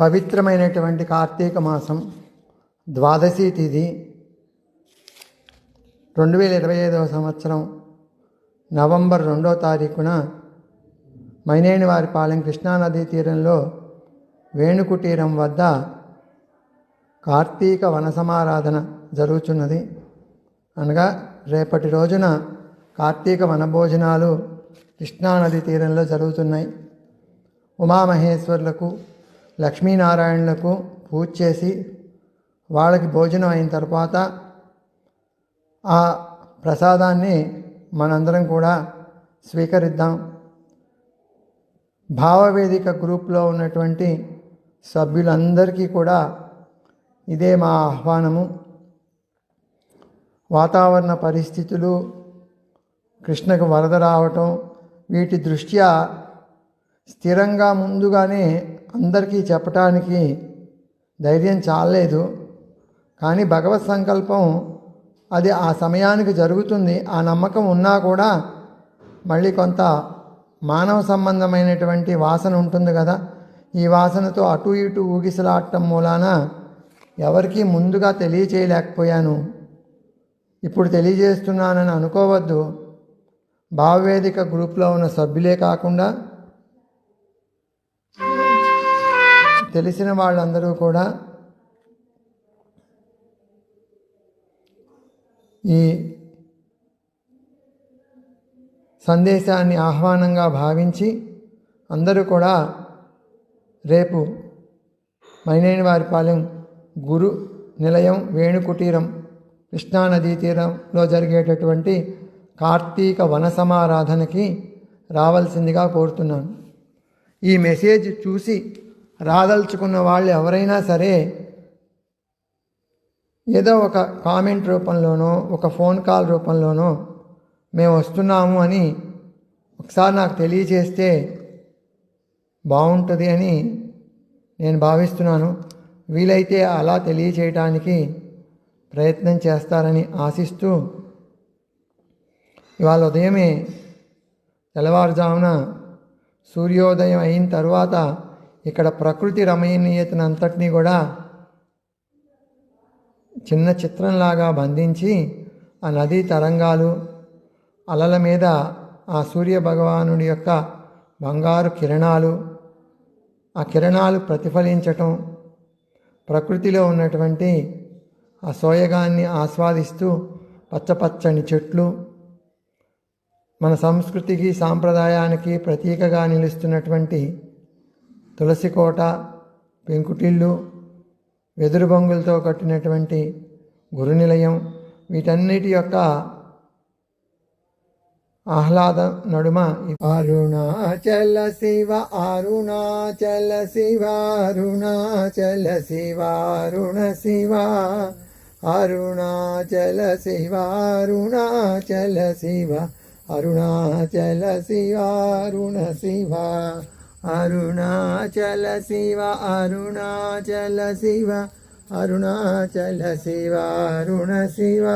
పవిత్రమైనటువంటి కార్తీక మాసం ద్వాదశి తిథి రెండు వేల ఇరవై ఐదవ సంవత్సరం నవంబర్ రెండో తారీఖున మైనేనివారిపాలెం కృష్ణానదీ తీరంలో వేణుకుటీరం వద్ద కార్తీక వనసమారాధన జరుగుతున్నది అనగా రేపటి రోజున కార్తీక వనభోజనాలు కృష్ణానది తీరంలో జరుగుతున్నాయి. ఉమామహేశ్వరులకు లక్ష్మీనారాయణులకు పూజ చేసి వాళ్ళకి భోజనం అయిన తర్వాత ఆ ప్రసాదాన్ని మనందరం కూడా స్వీకరిద్దాం. భావవేదిక గ్రూప్లో ఉన్నటువంటి సభ్యులందరికీ కూడా ఇదే మా ఆహ్వానము. వాతావరణ పరిస్థితులు కృష్ణకు వరద రావటం వీటి దృష్ట్యా స్థిరంగా ముందుగానే అందరికీ చెప్పటానికి ధైర్యం చాలలేదు. కానీ భగవత్ సంకల్పం అది ఆ సమయానికి జరుగుతుంది. ఆ నమ్మకం ఉన్నా కూడా మళ్ళీ కొంత మానవ సంబంధమైనటువంటి వాసన ఉంటుంది కదా. ఈ వాసనతో అటు ఇటు ఊగిసలాడటం మూలాన ఎవరికీ ముందుగా తెలియచేయలేకపోయాను. ఇప్పుడు తెలియజేస్తున్నానని అనుకోవద్దు. భావవేదిక గ్రూప్లో ఉన్న సభ్యులే కాకుండా తెలిసిన వాళ్ళందరూ కూడా ఈ సందేశాన్ని ఆహ్వానంగా భావించి అందరూ కూడా రేపు మైనేని వారిపాలెం గురు నిలయం వేణుకుటీరం కృష్ణానదీ తీరంలో జరిగేటటువంటి కార్తీక వన సమారాధనకి రావాల్సిందిగా కోరుతున్నాను. ఈ మెసేజ్ చూసి రాదలుచుకున్న వాళ్ళు ఎవరైనా సరే ఏదో ఒక కామెంట్ రూపంలోనో ఒక ఫోన్ కాల్ రూపంలోనో మేము వస్తున్నాము అని ఒకసారి నాకు తెలియజేస్తే బాగుంటుంది అని నేను భావిస్తున్నాను. వీలైతే అలా తెలియచేయటానికి ప్రయత్నం చేస్తారని ఆశిస్తూ ఇవాళ ఉదయమే తెల్లవారుజామున సూర్యోదయం అయిన తర్వాత ఇక్కడ ప్రకృతి రమణీయతను అంతటినీ కూడా చిన్న చిత్రంలాగా బంధించి ఆ నదీ తరంగాలు అలల మీద ఆ సూర్య భగవానుడి యొక్క బంగారు కిరణాలు ఆ కిరణాలు ప్రతిఫలించటం ప్రకృతిలో ఉన్నటువంటి ఆ సోయగాన్ని ఆస్వాదిస్తూ పచ్చపచ్చని చెట్లు మన సంస్కృతికి సాంప్రదాయానికి ప్రతీకగా నిలుస్తున్నటువంటి తులసి కోట పెంకుటిల్లు వెదురు బొంగులతో కట్టినటువంటి గురునిలయం వీటన్నిటి యొక్క ఆహ్లాద నడుమ అరుణాచల శివ అరుణాచల శివ అరుణాచల శివ అరుణ శివ అరుణాచల శివ అరుణాచల శివ అరుణాచల శివ అరుణ శివ. అరుణాచల శివ అరుణాచల శివ అరుణాచల శివ అరుణ శివ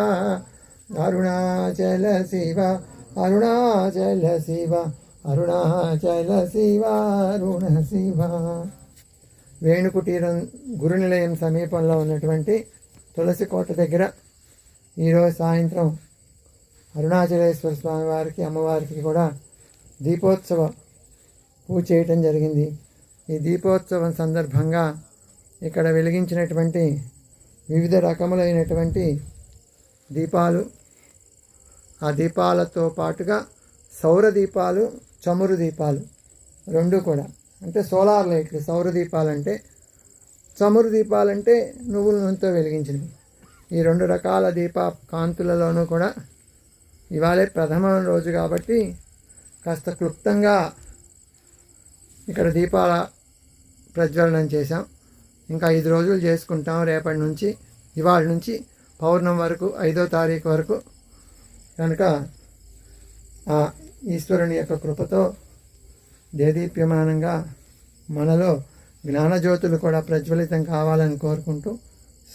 అరుణాచల శివ అరుణాచల శివ అరుణాచల శివ అరుణ శివ. వేణుకుటీరం గురునిలయం సమీపంలో ఉన్నటువంటి తులసి కోట దగ్గర ఈరోజు సాయంత్రం అరుణాచలేశ్వర స్వామి వారికి అమ్మవారికి కూడా దీపోత్సవ పూజ చేయటం జరిగింది. ఈ దీపోత్సవం సందర్భంగా ఇక్కడ వెలిగించినటువంటి వివిధ రకములైనటువంటి దీపాలు ఆ దీపాలతో పాటుగా సౌర దీపాలు చమురు దీపాలు రెండు కూడా. అంటే సోలార్ లైట్లు సౌర దీపాలంటే చమురు దీపాలంటే నువ్వుల నూనెతో వెలిగించినవి. ఈ రెండు రకాల దీప కాంతులలోనూ కూడా ఇవాళే ప్రథమ రోజు కాబట్టి కాస్త క్లుప్తంగా ఇక్కడ దీపాల ప్రజ్వలనం చేశాం. ఇంకా ఐదు రోజులు చేసుకుంటాం. రేపటి నుంచి ఇవాళ నుంచి పౌర్ణం వరకు ఐదో తారీఖు వరకు కనుక ఆ ఈశ్వరుని యొక్క కృపతో దేదీప్యమానంగా మనలో జ్ఞానజ్యోతులు కూడా ప్రజ్వలితం కావాలని కోరుకుంటూ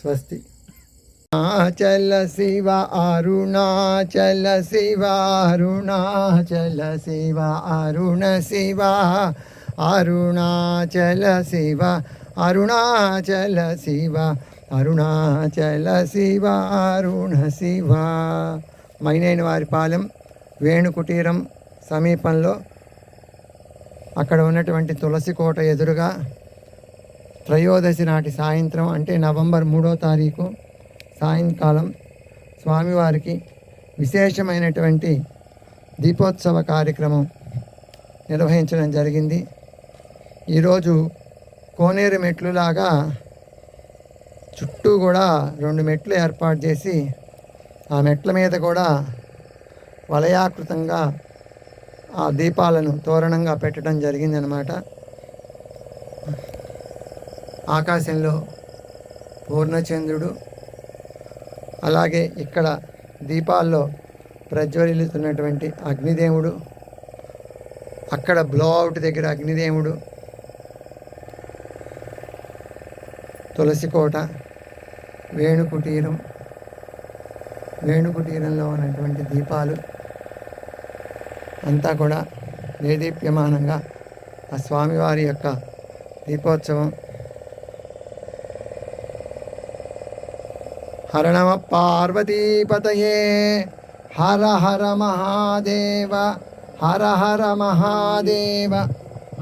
స్వస్తి. అరుణాచల శివ అరుణాచల శివ అరుణాచల శివ అరుణ శివ. అరుణాచల శివ అరుణాచల శివ అరుణాచల శివ అరుణ శివ. మైనైన వారి పాలెం సమీపంలో అక్కడ ఉన్నటువంటి తులసి కోట ఎదురుగా త్రయోదశి నాటి సాయంత్రం అంటే నవంబర్ మూడో తారీఖు సాయంకాలం స్వామివారికి విశేషమైనటువంటి దీపోత్సవ కార్యక్రమం నిర్వహించడం జరిగింది. ఈరోజు కోనేరు మెట్లులాగా చుట్టూ కూడా రెండు మెట్లు ఏర్పాటు చేసి ఆ మెట్ల మీద కూడా వలయాకృతంగా ఆ దీపాలను తోరణంగా పెట్టడం జరిగిందనమాట ఆకాశంలో పూర్ణచంద్రుడు అలాగే ఇక్కడ దీపాల్లో ప్రజ్వలిల్లుతున్నటువంటి అగ్నిదేవుడు అక్కడ బ్లో అవుట్ దగ్గర అగ్నిదేవుడు తులసికోట వేణుకుటీరం వేణుకుటీరంలో ఉన్నటువంటి దీపాలు అంతా కూడా దేదీప్యమానంగా ఆ స్వామివారి యొక్క దీపోత్సవం. హరణమ పార్వతీపతయే హర హర మహాదేవ హర హర మహాదేవ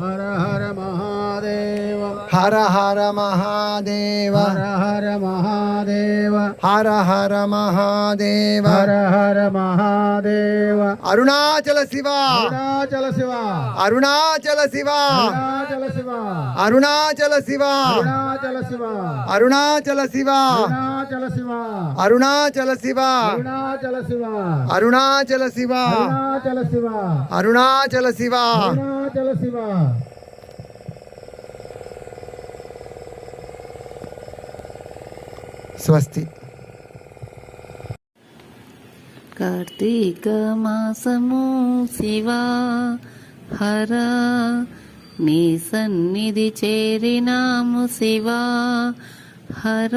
హర హర మహాదేవ. హర హర మహాదేవ హర హర మహాదేవ హర హర మహాదేవ హర హర మహాదేవ అరుణాచల శివ అరుణాచల శివ అరుణాచల శివ అరుణాచల శివ అరుణాచల శివ అరుణాచల శివ అరుణాచల శివ అరుణాచల శివ అరుణాచల శివ అరుణాచల శివ అరుణాచల శివ అరుణాచల అరుణాచల శివ శివ అరుణాచల శివ స్వస్తి. కార్తీక మాసము శివా హర నీ సన్నిధి చేరినాము శివా హర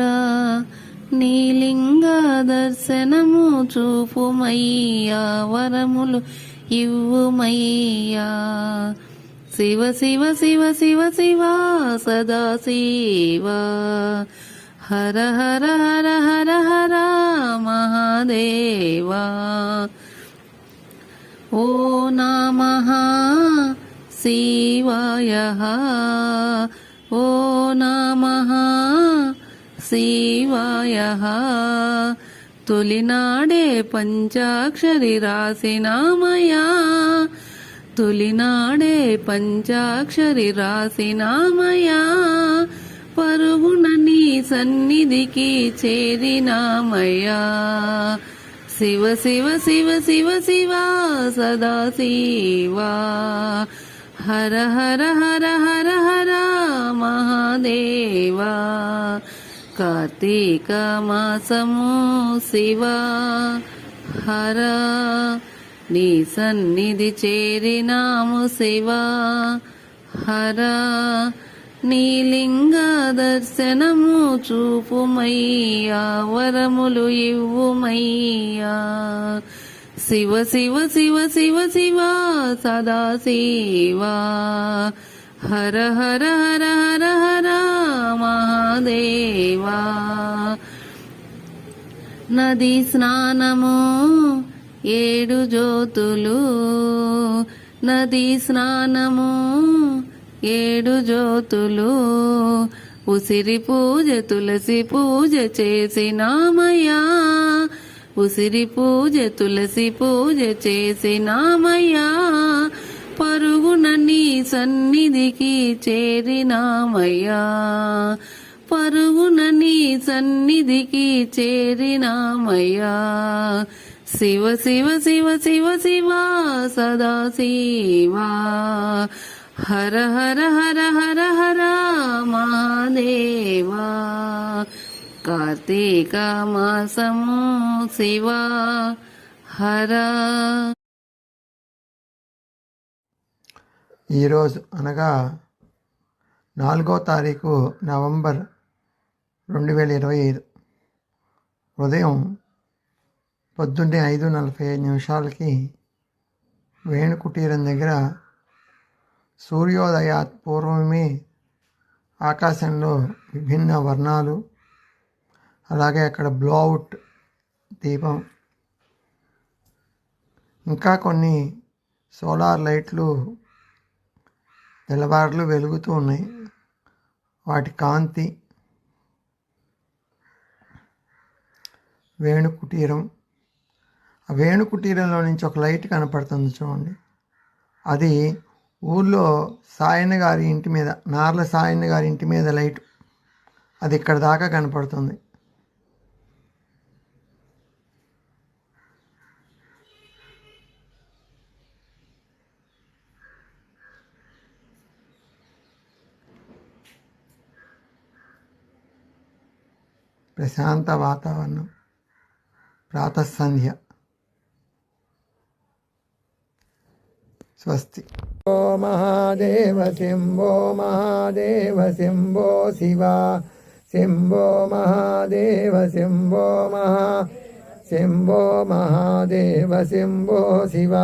నీలింగ దర్శనము చూపుమయ్యా వరములు ఇవ్వుమయ్యా. శివ శివ శివ శివ శివ సదా శివా హర హర హర హర హర మహాదేవా ఓ నమ శివాయ ఓ నమ శివాయ తొలినాడే పంచాక్షరి రాసినామయా తొలినాడే పంచాక్షరి రాసినామయా పరువున నీ సన్నిధికి చేరినామయ్యా. శివ శివ శివ శివ శివ సదా శివా. హర హర హర హర హర మహాదేవా. కార్తీక మాసము శివ. హర నీ సన్నిధి చేరినాము శివ. హర నీలింగ దర్శనము చూపుమయ్యా వరములు ఇవ్వుమయ్యా. శివ శివ శివ శివ శివ సదాశివా హర హర హర హర హర మహాదేవా. నది స్నానము ఏడు జ్యోతులు నది స్నానము ఏడు జ్యోతులు ఉసిరి పూజ తులసి పూజ చేసినామయ్యా. ఉసిరి పూజ తులసి పూజ చేసినామయ్యా. పరుగున నీ సన్నిధికి చేరినామయ్యా. పరుగున నీ సన్నిధికి చేరినామయ్యా. శివ శివ శివ శివ శివ సదా శివా. హర హర హర హర హర మహాదేవా కార్తీక మాసము శివా హర ఈరోజు అనగా నాలుగో తారీఖు నవంబర్ రెండు వేల ఇరవై ఐదు. ఉదయం పొద్దున్నే ఐదు నలభై ఐదు నిమిషాలకి వేణుకుటీరం దగ్గర సూర్యోదయాత్ పూర్వమే ఆకాశంలో విభిన్న వర్ణాలు. అలాగే అక్కడ బ్లోఅవుట్ దీపం. ఇంకా కొన్ని సోలార్ లైట్లు తెల్లవారులు వెలుగుతూ ఉన్నాయి. వాటి కాంతి వేణు కుటీరం ఆ వేణు కుటీరంలో నుంచి ఒక లైట్ కనపడుతుంది చూడండి. అది ఊర్లో సాయన్న గారి ఇంటి మీద నార్ల సాయన్న గారి ఇంటి మీద లైట్ అది ఇక్కడ దాకా కనపడుతుంది. ప్రశాంత వాతావరణం ప్రాతసంధ్య స్వస్తి. ఓ మహాదేవ శంభో మహాదేవ శంభో శివ శంభో మహాదేవ శంభో మహా శంభో మహాదేవ శంభో శివ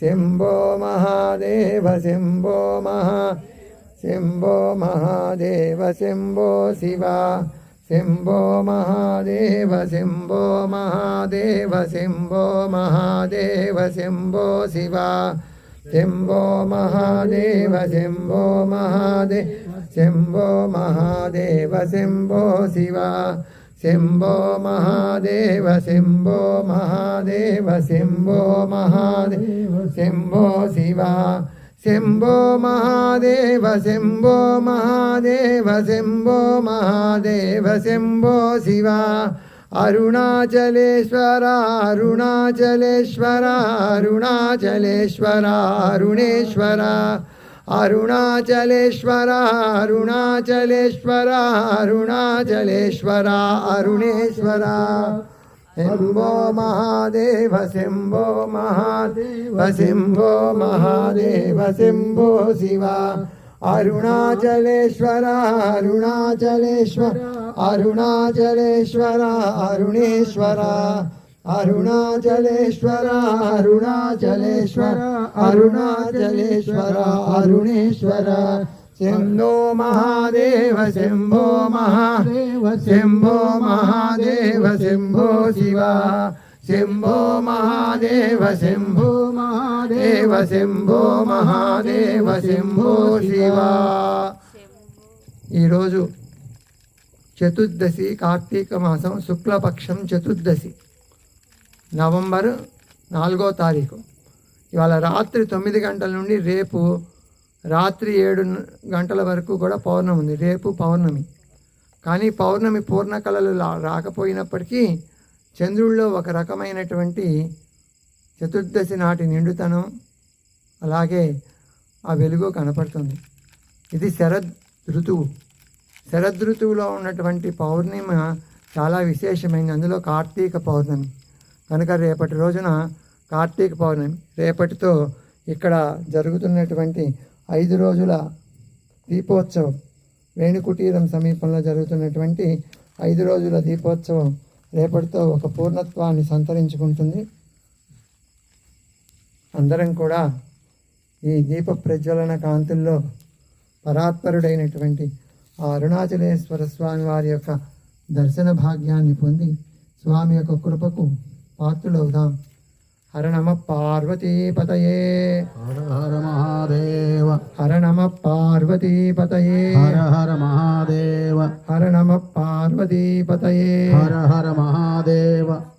శంభో మహాదేవ శంభో మహా శంభో మహాదేవ శంభో శివ శంభో మహాదేవ శంభో మహాదేవ శంభో మహాదేవ శంభో శివ. శంభో మహాదేవ శంభో మహాదేవ శంభో మహాదేవ శంభో శివ శంభో మహాదేవ శంభో మహాదేవ శంభో మహాదేవ శంభో శివ శంభో మహాదేవ శంభో మహాదేవ శంభో మహాదేవ శంభో శివ. అరుణాచలేశ్వర అరుణాచలేశ్వర అరుణాచలేశ్వర అరుణేశ్వర అరుణాచలేశ్వర అరుణాచలేశ్వర అరుణాచలేశ్వర అరుణేశ్వర శంభో మహాదేవ శంభో మహాదేవ శంభో మహాదేవ శంభో శివ అరుణాచలేశ్వర అరుణాచలేశ్వర అరుణాచలేశ్వర అరుణేశ్వర. అరుణాచలేశ్వర అరుణాచలేశ్వర అరుణాచలేశ్వర అరుణేశ్వర. శంభో మహాదేవ శంభో మహాదేవ శంభో మహాదేవ శంభో శివ. శంభో మహాదేవ శంభో మహాదేవ శంభో మహాదేవ శంభో శివ. ఈరోజు చతుర్దశి కార్తీక మాసం శుక్లపక్షం చతుర్దశి నవంబర్ నాలుగో తారీఖు ఇవాళ రాత్రి తొమ్మిది గంటల నుండి రేపు రాత్రి ఏడు గంటల వరకు కూడా పౌర్ణమి ఉంది రేపు పౌర్ణమి కానీ పౌర్ణమి పూర్ణ కళలు రాకపోయినప్పటికీ చంద్రుల్లో ఒక రకమైనటువంటి చతుర్దశి నాటి నిండుతనం అలాగే ఆ వెలుగు కనపడుతుంది. ఇది శరద్ ఋతువు. శరదృతువులో ఉన్నటువంటి పౌర్ణిమ చాలా విశేషమైంది. అందులో కార్తీక పౌర్ణమి. కనుక రేపటి రోజున కార్తీక పౌర్ణమి రేపటితో ఇక్కడ జరుగుతున్నటువంటి ఐదు రోజుల దీపోత్సవం వేణుకుటీరం సమీపంలో జరుగుతున్నటువంటి ఐదు రోజుల దీపోత్సవం రేపటితో ఒక పూర్ణత్వాన్ని సంతరించుకుంటుంది. అందరం కూడా ఈ దీప ప్రజ్వలన కాంతుల్లో పరాత్పరుడైనటువంటి ఆ అరుణాచలేశ్వర స్వామి వారి యొక్క దర్శన భాగ్యాన్ని పొంది స్వామి యొక్క కృపకు పాత్రులవుదాం. హర నమ పార్వతీపతయే. హర హర మహాదేవ. హర నమ పార్వతీపతయే. హర హర మహాదేవ. హర నమ పార్వతీపతయే. హర హర మహాదేవ.